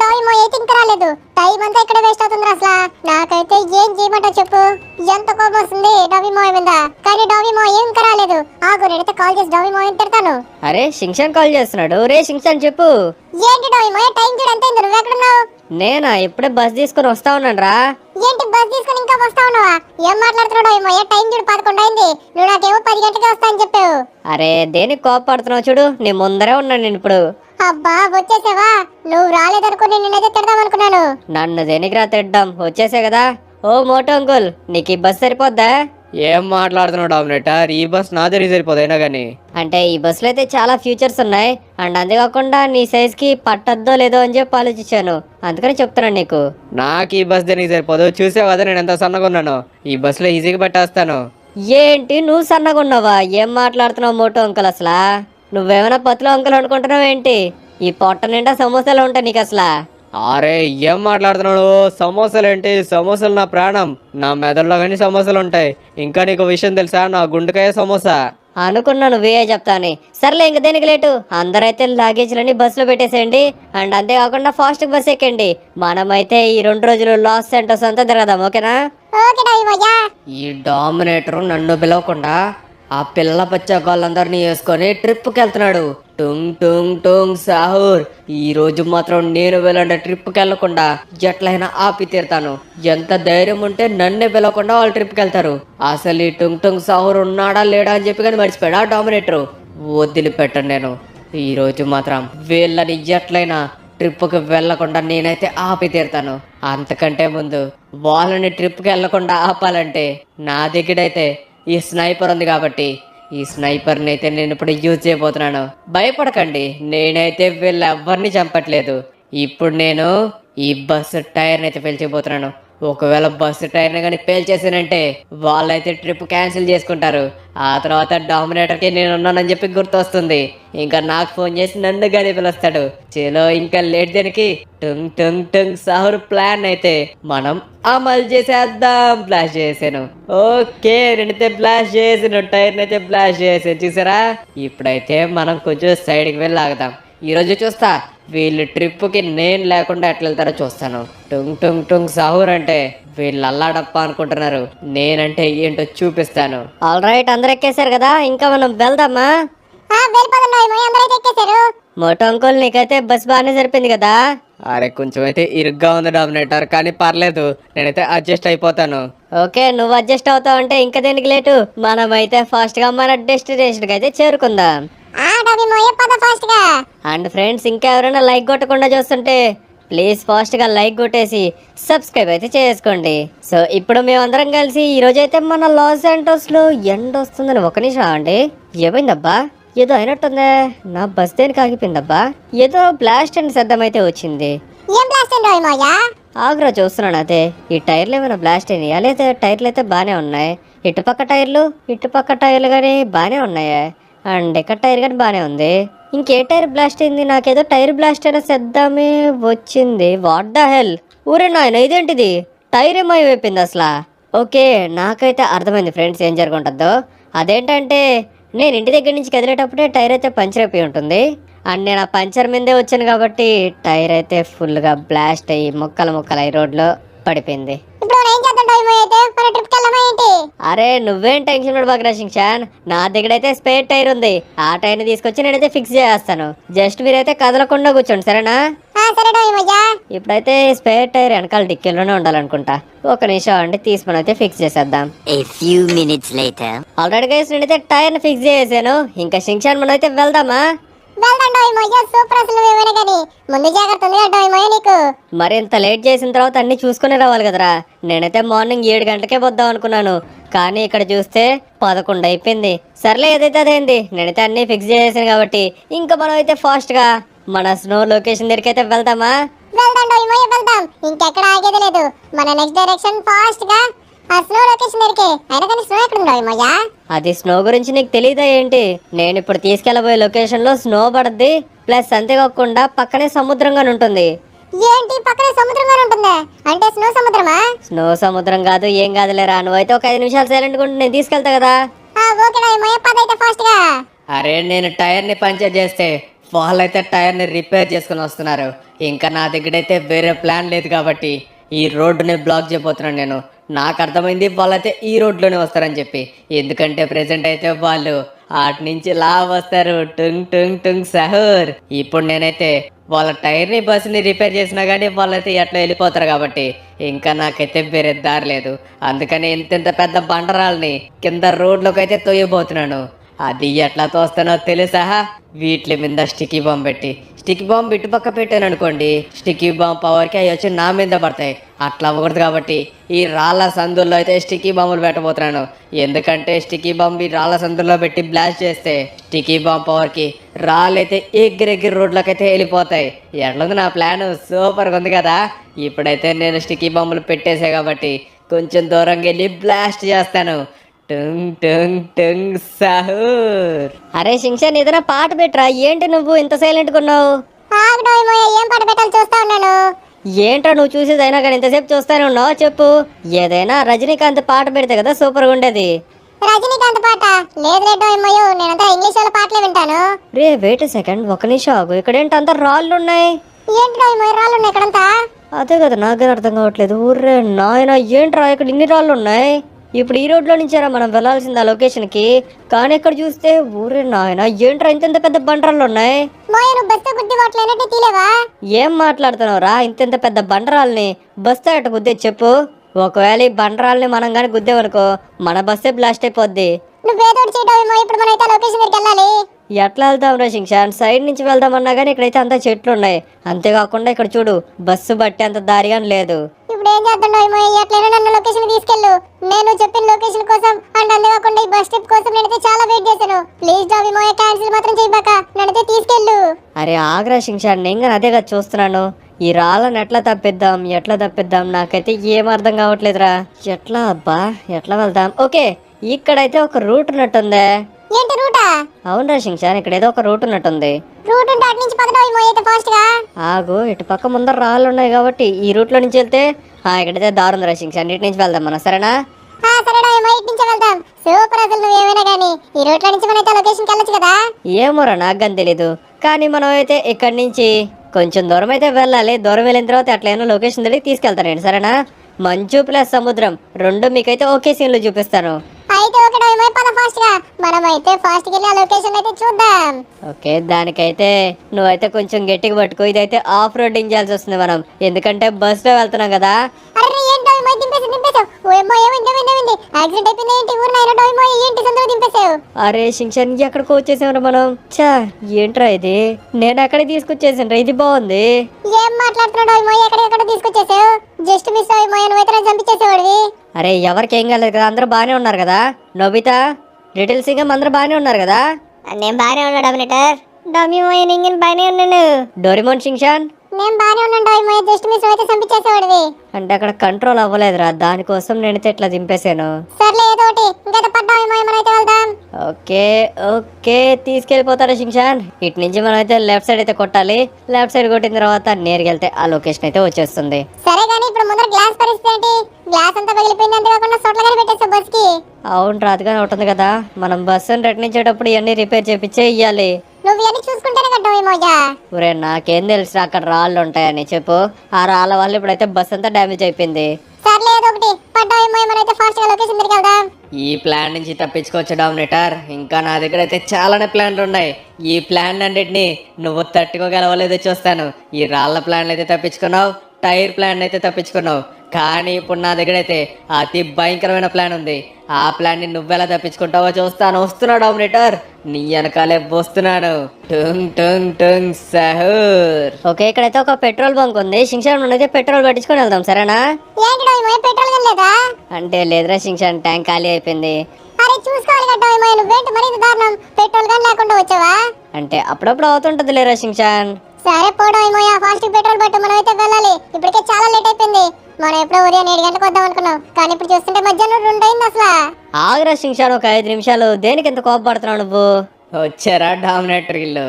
డోయిమో అయితే ఇంకా రాలేదు. టైం అంతా ఇక్కడ వేస్ట్ అవుతుంది అసలు నాకైతే ఏం చేయమంటావు చెప్పు? ఎంత కోపం వస్తుంది డోవిమో మీద? కానీ డోవిమో ఏం ఇంకా రాలేదు? ఆగు నేనైతే కాల్ చేసి డోవిమో ఏం తిడతాను. అరే షింక్షన్ కాల్ చేస్తున్నాడు. రే షింక్షన్ చెప్పు. ఏంటి డోవిమో టైం చూడు ఎంత నువ్వు ఎక్కడున్నావు నేనా? ఇప్పుడే బస్ తీసుకుని వస్తా ఉన్నాను రా. ఏంటి బస్ తీసుకుని ఇంకా వస్తా ఉన్నావా? ఏం మాట్లాడుతున్నావు డోవిమో టైం చూడు పదకొండు అయింది. నువ్వు నాకేమో పది గంటలకి వస్తా అని చెప్పావు. అరే దేనికి కోపడుతున్నావు చూడు? నీ ముందరే ఉన్నాను నేను ఇప్పుడు. అబ్బా వచ్చేసావా? నువ్వు రాలేదనుకుని నేనైతే తిడదాం అనుకున్నాను. నన్ను దేనికి రా తిడ్డాం వచ్చేసే కదా. ఓ మోటో అంకుల్ నీకు ఈ బస్ సరిపోద్దా? ఏం మాట్లాడుతున్నావు డామినేటర్ ఈ బస్ నా దగ్గర సరిపోదైనా కానీ అంటే ఈ బస్సులో అయితే చాలా ఫ్యూచర్స్ ఉన్నాయి. అండ్ అంతేకాకుండా నీ సైజ్కి పట్టద్దో లేదో అని చెప్పి ఆలోచించాను. అందుకని చెప్తున్నాను నీకు. నాకు ఈ బస్ దేనికి సరిపోదు? చూసావు కదా నేను ఎంత సన్నగా ఉన్నాను. ఈ బస్సులో ఈజీగా పెట్టేస్తాను. ఏంటి నువ్వు సన్నగా ఉన్నావా? ఏం మాట్లాడుతున్నావు మోటో అంకుల్ అసలా? నువ్వేమైనా పత్తులో అంకుల్ అనుకుంటున్నావు ఏంటి? ఈ పొట్ట నిండా సమోసాలు ఉంటాయి నీకు అసలా అరే ఏం మాట్లాడుతున్నాడు? సమోసాలు ఏంటి సమోసాలు నా ప్రాణం. నా మెదడులో కానీ సమోసాలు ఉంటాయి ఇంకా నీకు విషయం తెలుసా? నా గుండెకాయ సమోసా. అనుకున్నాను నువ్వే చెప్తాని. సర్లే ఇంక దేనికి లేటు? అందరైతే లగేజ్లన్నీ బస్సులో పెట్టేసేయండి. అండ్ అంతేకాకుండా ఫాస్ట్ బస్ ఎక్కండి. మనమైతే ఈ రెండు రోజులు లాస్ సెంటర్స్ అంతా తిరగదాం ఓకేనా? ఈ డామినేటర్ నన్ను పిలవకుండా ఆ పిల్ల పచ్చగాళ్ళందరినీ వేసుకొని ట్రిప్కి వెళ్తున్నాడు టుంగ్ టుంగ్ టుంగ్ సాహూర్. ఈ రోజు మాత్రం నేను వెళ్ళండి ట్రిప్కి వెళ్ళకుండా ఎట్లయినా ఆపి తీరుతాను. ఎంత ధైర్యం ఉంటే నన్నే పిలవకుండా వాళ్ళు ట్రిప్కి వెళ్తారు అసలు ఈ టుంగ్ టుంగ్ సాహూర్ ఉన్నాడా లేడా అని చెప్పి కానీ మర్చిపోయాడు ఆ డామినేటర్. వదిలిపెట్టండి నేను. ఈ రోజు మాత్రం వీళ్ళని ఎట్లయినా ట్రిప్కి వెళ్ళకుండా నేనైతే ఆపి తీరుతాను. అంతకంటే ముందు వాళ్ళని ట్రిప్కి వెళ్ళకుండా ఆపాలంటే నా దగ్గరైతే ఈ స్నైపర్ ఉంది కాబట్టి ఈ స్నైపర్ని అయితే నేను ఇప్పుడు యూజ్ చేయబోతున్నాను. భయపడకండి నేనైతే వీళ్ళు ఎవరిని చంపట్లేదు. ఇప్పుడు నేను ఈ బస్సు టైర్ని అయితే పేల్చిపోతున్నాను ఒకవేళ బస్సు టైర్ని కానీ పేల్చేసానంటే వాళ్ళైతే ట్రిప్ క్యాన్సిల్ చేసుకుంటారు. ఆ తర్వాత డామినేటర్కి నేను ఉన్నానని చెప్పి గుర్తొస్తుంది. ఇంకా నాకు ఫోన్ చేసి నన్ను కానీ పిలుస్తాడు. చేలో ఇంకా లేట్ దేనికి? టుంగ్ టుంగ్ టుంగ్ సహర్ ప్లాన్ అయితే మనం అమలు చేసేద్దాం. బ్లాష్ చేసాను. ఓకే నేనైతే బ్లాష్ చేసాను. టైర్ని అయితే బ్లాష్ చేసాను. చూసారా? ఇప్పుడైతే మనం కొంచెం సైడ్కి వెళ్ళి ఆగుదాం ఈ రోజు చూస్తా. వీళ్ళు ట్రిప్కి నేను లేకుండా ఎట్లా వెళ్తారో చూస్తాను. టుంగ్ టుంగ్ టుంగ్ సాహూర్ అంటే వీళ్ళు అల్లాడప్ప అనుకుంటున్నారు. నేనంటే ఏంటో చూపిస్తాను. ఆల్ రైట్ అందరు ఎక్కేశారు కదా ఇంకా మనం వెళ్దామా? అయితే మోటో అంకుల్ నీకైతే బస్ బాగానే సరిపోయింది కదా? అరే కొంచెం అయితే ఇరుగ్గా ఉంది డామినేటర్ కానీ పర్లేదు. నేనైతే అడ్జస్ట్ అయిపోతాను. ఓకే నువ్వు అడ్జస్ట్ అవుతావు అంటే ఇంకా దేనికి లేటు? మనమైతే ఫాస్ట్గా మన డెస్టినేషన్కి అయితే చేరుకుందాం. పద ఫాస్ట్గా. అండ్ ఫ్రెండ్స్ ఇంకా ఎవరైనా లైక్ కొట్టకుండా చూస్తుంటే ప్లీజ్ ఫాస్ట్గా లైక్ కొట్టేసి సబ్స్క్రైబ్ అయితే చేసుకోండి. సో ఇప్పుడు మేమందరం కలిసి ఈ రోజు అయితే మన లాస్ ఏంటోస్లో ఎండ వస్తుందని ఒక నిమిషం అండి ఏమైందబ్బా? ఏదో అయినట్టుందే. నా బస్ దేనికి ఆగిపోయిందబ్బా? ఏదో బ్లాస్ట్ అండ్ శబ్దం అయితే వచ్చింది. ఏం బ్లాస్ట్ ఆగ్రా చూస్తున్నాను అదే. ఈ టైర్లు ఏమైనా బ్లాస్ట్ అయినాయా? లేదా టైర్లు అయితే బాగానే ఉన్నాయి? ఇటుపక్క టైర్లు ఇటుపక్క టైర్లు కానీ బాగానే ఉన్నాయి? అండ్ ఎక్కడ టైర్ కానీ బాగానే ఉంది. ఇంకే టైర్ బ్లాస్ట్ అయింది? నాకేదో టైర్ బ్లాస్ట్ అయినా శబ్దమే వచ్చింది. వాట్ ద హెల్ ఊరే నాయన ఇదేంటిది? టైర్ ఏమైపోయింది అసలు. ఓకే నాకైతే అర్థమైంది ఫ్రెండ్స్ ఏం జరుగుంటుందో. అదేంటంటే నేను ఇంటి దగ్గర నుంచి కదిలేటప్పుడే టైర్ అయితే పంచర్ అయిపోయి ఉంటుంది. అండ్ నేను ఆ పంచర్ మీదే వచ్చాను కాబట్టి టైర్ అయితే ఫుల్గా బ్లాస్ట్ అయ్యి ముక్కలు ముక్కలు అయ్యి రోడ్లో పడిపోయింది. అరే నువ్వేం టెన్షన్ పడబాకరా శిక్షాన్ నా దగ్గర అయితే స్పేర్ టైర్ ఉంది. ఆ టైర్ని తీసుకొచ్చి నేనైతే ఫిక్స్ చేస్తాను జస్ట్ మీరైతే కదలకుండా కూర్చోండి సరేనా? ఇప్పుడైతే స్పేర్ టైర్ వెనకాల డిక్కీలోనే ఉండాలనుకుంటా. ఒక నిమిషం అండి తీసుకుని అయితే ఫిక్స్ చేసేద్దాం. A few minutes later. Already guys నేనైతే టైర్ని ఫిక్స్ చేసాను ఇంకా శిక్షాన్ మనం అయితే వెళ్దామా? వెళ్దాం డోవిమోయ్యా సూపర్ అసలు ఏమైనా కానీ. ముందు జాగ్రత్త ఉంది కదా డోవిమోయ్య నీకు. మరి ఇంత లేట్ చేసిన తర్వాత అన్ని చూసుకునే రావాలి కదరా. నేనైతే మార్నింగ్ ఏడు గంటలకే వద్దాం అనుకున్నాను. కానీ ఇక్కడ చూస్తే పదకొండు అయిపోయింది. సర్లే ఏదైతే అదేంది? నేనైతే అన్ని ఫిక్స్ చేసాను కాబట్టి ఇంకా మనం అయితే ఫాస్ట్గా మన స్నో లొకేషన్ దగ్గరికి అయితే వెళ్దామా? వెళ్దాం ఇంకెక్కడ ఆగేది లేదు. మన నెక్స్ట్ డైరెక్షన్ ఫాస్ట్గా ఆ స్నో లొకేషన్ దగ్గరికి. అయినా కానీ స్నో ఎక్కడ ఉంది డోవిమోయ్య అది స్నో గురించి నీకు తెలియదా ఏంటి? నేను ఇప్పుడు తీసుకెళ్ళబోయే లొకేషన్లో స్నో పడుద్ది ప్లస్ అంతేకాకుండా పక్కనే సముద్రంగా ఉంటుంది. ఏంటి? పక్కనే సముద్రం గారు ఉంటుందా? అంటే స్నో సముద్రమా? స్నో సముద్రం కాదు ఏం కాదులేరా నువ్వైతే ఒక ఐదు నిమిషాలు సైలెంట్ ఉంటే నేను తీసుకెళ్తా కదా. ఆ పద అయితే ఫాస్ట్గా. అరే నేను టైర్ని పంచర్ చేస్తే వాళ్ళైతే టైర్ని రిపేర్ చేసుకుని వస్తున్నారు. ఇంకా నా దగ్గరైతే వేరే ప్లాన్ లేదు కాబట్టి ఈ రోడ్డుని బ్లాక్ చేయబోతున్నాను నేను. నాకు అర్థమైంది వాళ్ళైతే ఈ రోడ్లోనే వస్తారని చెప్పి. ఎందుకంటే ప్రెసెంట్ అయితే వాళ్ళు అటు నుంచి లా వస్తారు. టుంగ్ టుంగ్ టుంగ్ సహూర్. ఇప్పుడు నేనైతే వాళ్ళ టైర్ని బస్సుని రిపేర్ చేసినా కానీ వాళ్ళైతే ఎట్లా వెళ్ళిపోతారు కాబట్టి ఇంకా నాకైతే వేరే దారి లేదు. అందుకని ఇంత పెద్ద బండరాల్ని కింద రోడ్లోకి అయితే తోయబోతున్నాను అది ఎట్లా తోస్తానో తెలుసా? వీటి మీద స్టిక్కీ బాంబు పెట్టి. స్టిక్కీ బాంబు ఇటు పక్క పెట్టాను అనుకోండి స్టిక్కీ బాంబు పవర్కి అవి వచ్చి నా మీద పడతాయి. అట్లా అవ్వకూడదు కాబట్టి ఈ రాళ్ళ సందుల్లో అయితే స్టిక్కీ బాంబులు పెట్టబోతున్నాను. ఎందుకంటే స్టిక్కీ బాంబు ఈ రాళ్ళ సందుల్లో పెట్టి బ్లాస్ట్ చేస్తే స్టిక్కీ బాంబు పవర్కి రాళ్ళైతే అయితే ఎగిరెగిరి రోడ్లోకి అయితే వెళ్ళిపోతాయి. ఎట్లుంది నా ప్లాన్ సూపర్గా ఉంది కదా. ఇప్పుడైతే నేను స్టిక్కీ బాంబులు పెట్టేసా కాబట్టి కొంచెం దూరంగా వెళ్ళి బ్లాస్ట్ చేస్తాను. టంగ్ టంగ్ టంగ్ సహూర్. అరే శింక్షన్ ఏదైనా పాట పెట్టరా? ఏంటి నువ్వు ఇంత డోయి మోయ ఏం పాట పెట్టాలి చూస్తా ఉన్నాను. ఏంట్రా నువ్వు చూసేది అయినా కానీ ఇంతసేపు చూస్తానే ఉన్నావు? చెప్పు. ఏదైనా రజనీకాంత్ పాట పెడితే కదా సూపర్గా ఉండేది. రజనీకాంత్ పాట? లేదు లేదు మోయు నేనంతా ఇంగ్లీష్ వాళ్ళ పాటలే వింటాను. రే వెయిట్ సెకండ్ ఒక నిమిషం ఆగు. ఇక్కడ ఏంటి అంత రాళ్ళు ఉన్నాయి ఏంటి డోయి మోయ రాళ్ళు ఉన్నాయి ఇక్కడంతా? అదే కదా నాకే అర్థం కావట్లేదు. ఊర్రే నాయన ఏంట్రా ఇక్కడ ఇన్ని రాళ్ళు ఉన్నాయి ఇప్పుడు ఈ రోడ్లో నుంచారా మనం వెళ్ళాల్సింది ఆ లొకేషన్కి కానీ ఇక్కడ చూస్తే ఊరే నాయన ఏంట్రా ఇంత పెద్ద బండరాళ్ళు ఉన్నాయి? ఏం మాట్లాడుతున్నావురా ఇంత ఇంత పెద్ద బండరాల్ని బస్తా ఎట్ట గుద్దే చెప్పు. ఒకవేళ ఈ బండరాల్ని మనం కానీ గుద్దేవనుకో మన బస్సే బ్లాస్ట్ అయిపోద్ది. ఎట్లా వెళ్దాం రా శింక్షాన్? సైడ్ నుంచి వెళ్దామన్నా కానీ ఇక్కడైతే అంతా చెట్లు ఉన్నాయి. అంతేకాకుండా ఇక్కడ చూడు బస్సు బట్టి అంత దారి అని లేదు. ఇప్పుడు ఏం చేద్దాం డోయి ఎట్లయినా నన్ను లొకేషన్ తీసుకెళ్ళు. నేను చెప్పిన లొకేషన్ కోసం అండ్ అంతేకాకుండా ఈ బస్ స్టాప్ కోసం నేనైతే చాలా వెయిట్ చేశాను. ప్లీజ్ డా మోయ క్యాన్సిల్ మాత్రం చేయబాక. నన్నైతే తీసుకెళ్ళు. అరే ఆగ్రా శింక్షాన్ నేను కానీ అదే కదా చూస్తున్నాను. ఈ రాళ్ళని ఎట్లా తప్పిద్దాం ఎట్లా తప్పిద్దాం? నాకైతే ఏం అర్థం కావట్లేదురా. ఎట్లా అబ్బా? ఎట్లా వెళ్దాం? ఓకే ఇక్కడైతే ఒక రూట్ ఉన్నట్టుందే. ఏంటి రూటా? అవునరా శింక్షాన్ ఇక్కడ ఏదో ఒక రూట్ ఉన్నట్టుంది. రూట్ ఉంటే అటు నుంచి పద డోయి మోయ అయితే ఫాస్ట్గా? ఆగు ఇటు పక్క ముందర రాళ్ళు ఉన్నాయి కాబట్టి ఈ రూట్లో నుంచి వెళ్తే ఆ, ఇక్కడైతే దారి ఉంది రా శింక్షాన్ ఇటు నుంచి వెళ్దాం మనం సరేనా? ఆ, సరే డోయి మోయ నుంచి వెళ్దాం. సూపర్ అసలు నువ్వేమైనా కానీ ఈ రూట్లో నుంచి మనైతే లొకేషన్కి వెళ్ళొచ్చు కదా? ఏమోరా నాకు కానీ తెలీదు. కానీ మనం అయితే ఇక్కడి నుంచి కొంచెం దూరం అయితే వెళ్ళాలి. దూరం వెళ్ళిన తర్వాత అట్లయినా లొకేషన్ దగ్గరికి తీసుకెళ్తానండి సరేనా? మంచు ప్లస్ సముద్రం రెండు మీకైతే ఒకే సీన్లో చూపిస్తాను. అయితే పద ఫాస్ట్గా మనం అయితే ఫాస్ట్గా వెళ్ళి ఆ లొకేషన్ అయితే చూద్దాం. ఓకే దానికైతే నువ్వైతే కొంచెం గట్టిగా పట్టుకో. ఇదైతే ఆఫ్ రోడింగ్ చేయాల్సి వస్తుంది మనం. ఎందుకంటే బస్సులో వెళ్తున్నాం కదా అరే ఏంటి డోయి మోయ దింపేసావు దింపేసావు ఓయమ్మో ఏమైంది ఏమైంది ఏమైంది యాక్సిడెంట్ అయిపోయింది ఏంటి? ఊరు నాయన ఏంటి సందులో దింపేసావు అరే శింక్షన్ ఎక్కడికో వచ్చేసాం మనం. చా ఏంట్రా ఇది? నేను అక్కడే తీసుకొచ్చేసాను ఇది బాగుంది. ఏం మాట్లాడుతున్నావు డోయి మోయ? ఎక్కడెక్కడ తీసుకొచ్చేసావు? జస్ట్ మిస్ అయ్యి మోయ నువ్వైతే నన్ను చంపించేసేవాడివి. అరే ఎవరికి ఏం కాలేదు కదా అందరూ బాగానే ఉన్నారు కదా? నోబితా లిటిల్ సింగం అందరూ బాగానే ఉన్నారు కదా? నేను బాగానే ఉన్నాడు డామినేటర్. డోమి మోయ నేను బాగానే ఉన్నాను. Doraemon Shinchan. నేను బాగానే ఉన్నాను డోయి మోయ జస్ట్ మిస్ అయితే చంపించేసేవాడివి. అంటే అక్కడ కంట్రోల్ అవ్వలేదురా దానికోసం నేనైతే ఇట్లా దింపేశాను. సర్లే ఏదో ఒకటి ఇంకా పడ్డాయి మోయ మనైతే వెళ్దాం. ఓకే ఓకే తీసుకెళ్ళిపోతారా శింక్షాన్ ఇటు నుంచి మనం అయితే లెఫ్ట్ సైడ్ అయితే కొట్టాలి. లెఫ్ట్ సైడ్ కొట్టిన తర్వాత నేరుగా వెళ్తే ఆ లొకేషన్ అయితే వచ్చేస్తుంది. సరే కానీ ఇప్పుడు ముందర గ్లాస్ పరిస్థితి ఏంటి? గ్లాస్ అంతా పగిలిపోయింది అంతేకాకుండా సొట్లగానే పెట్టేస్తావు బస్కి. అవును రాదుగానే ఉంటుంది కదా. మనం బస్సును రట్నించేటప్పుడు ఇవన్నీ రిపేర్ చేపించే ఇయ్యాలి. నువ్వు ఇవన్నీ చూసుకుంటేనే కట్టావు మోజా. ఒరే నాకేం తెలుసు అక్కడ రాళ్ళు ఉంటాయని. చెప్పు ఆ రాళ్ళ వల్ల ఇప్పుడైతే బస్ అంతా డ్యామేజ్ అయిపోయింది. సర్లే ఏదో ఒకటి. పడ్డాయి మోయ మనైతే ఫాస్ట్గా లొకేషన్ దగ్గరికి వెళ్దాం. ఈ ప్లాన్ నుంచి తప్పించుకోవచ్చు డామినేటర్. ఇంకా నా దగ్గర అయితే చాలానే ప్లాన్లు ఉన్నాయి. ఈ ప్లాన్ అన్నిటిని నువ్వు తట్టుకోగలవలేదో చూస్తాను. ఈ రాళ్ళ ప్లాన్లు అయితే తప్పించుకున్నావు టైర్ ప్లాన్ అయితే తప్పించుకున్నావు. కానీ ఇప్పుడు నా దగ్గర అయితే అతి భయంకరమైన ప్లాన్ ఉంది. ఆ ప్లాన్ని నువ్వెలా తప్పించుకుంటావో చూస్తాను. వస్తున్నా డామినేటర్? నీ వెనకాలే వస్తున్నాను. టుంగ్ టుంగ్ టుంగ్ సహూర్. ఓకే ఇక్కడైతే ఒక పెట్రోల్ బంక్ ఉంది. శింక్షాన్ అయితే పెట్రోల్ పట్టించుకొని వెళ్దాం సరేనా? ఏంటి డోయి మోయ పెట్రోల్ అంటే లేదురా శింక్షాన్ ట్యాంక్ ఖాళీ అయిపోయింది. అరే చూసుకోవాలి కట్టావు మోయ నువ్వేంటి? మరీ ఇంత దారుణం. పెట్రోల్ కానీ లేకుండా వచ్చావా? అంటే అప్పుడప్పుడు అవుతుంటది లేరా శింక్షాన్ సరే పోవడం మోయ ఫాస్ట్ పెట్రోల్ పట్టు మనం అయితే వెళ్ళాలి. ఇప్పటికే చాలా లేట్ అయిపోయింది. మనం ఎప్పుడో ఉదయం ఏడు గంటలకు వద్దాం అనుకున్నాం. కానీ ఇప్పుడు చూస్తుంటే మధ్యాహ్నం రెండు అయింది అసలు. ఆగురా శింక్షాన్ ఒక ఐదు నిమిషాలు దేనికి ఎంత కోపపడుతున్నావు నువ్వు? వచ్చారా డామినేటర్ ఇల్లు.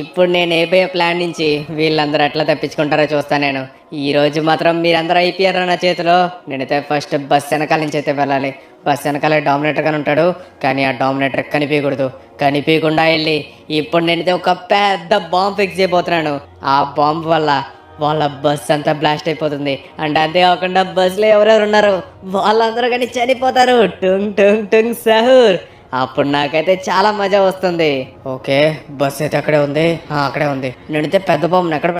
ఇప్పుడు నేను అయిపోయే ప్లాన్ నుంచి వీళ్ళందరూ ఎట్లా తప్పించుకుంటారో చూస్తా నేను. ఈ రోజు మాత్రం మీరందరూ అయిపోయారు నా చేతిలో. నేనైతే ఫస్ట్ బస్ వెనకాల నుంచి అయితే వెళ్ళాలి. బస్ వెనకాల డామినేటర్ గానే ఉంటాడు. కానీ ఆ డామినేటర్ కనిపించకూడదు కనిపించకుండా వెళ్ళి. ఇప్పుడు నేనైతే ఒక పెద్ద బాంబ్ ఫిక్స్ చేయబోతున్నాను. ఆ బాంబ్ వల్ల వాళ్ళ బస్ అంతా బ్లాస్ట్ అయిపోతుంది. అండ్ అంతే కాకుండా బస్సులో ఎవరెవరు ఉన్నారు? వాళ్ళందరూ కానీ చనిపోతారు. టుంగ్ టుంగ్ టుంగ్ సహూర్. అప్పుడు నాకైతే చాలా మజా వస్తుంది. ఓకే బస్ అయితే అక్కడే ఉంది. అక్కడే ఉంది. నేనైతే పెద్ద బొమ్మను ఎక్కడ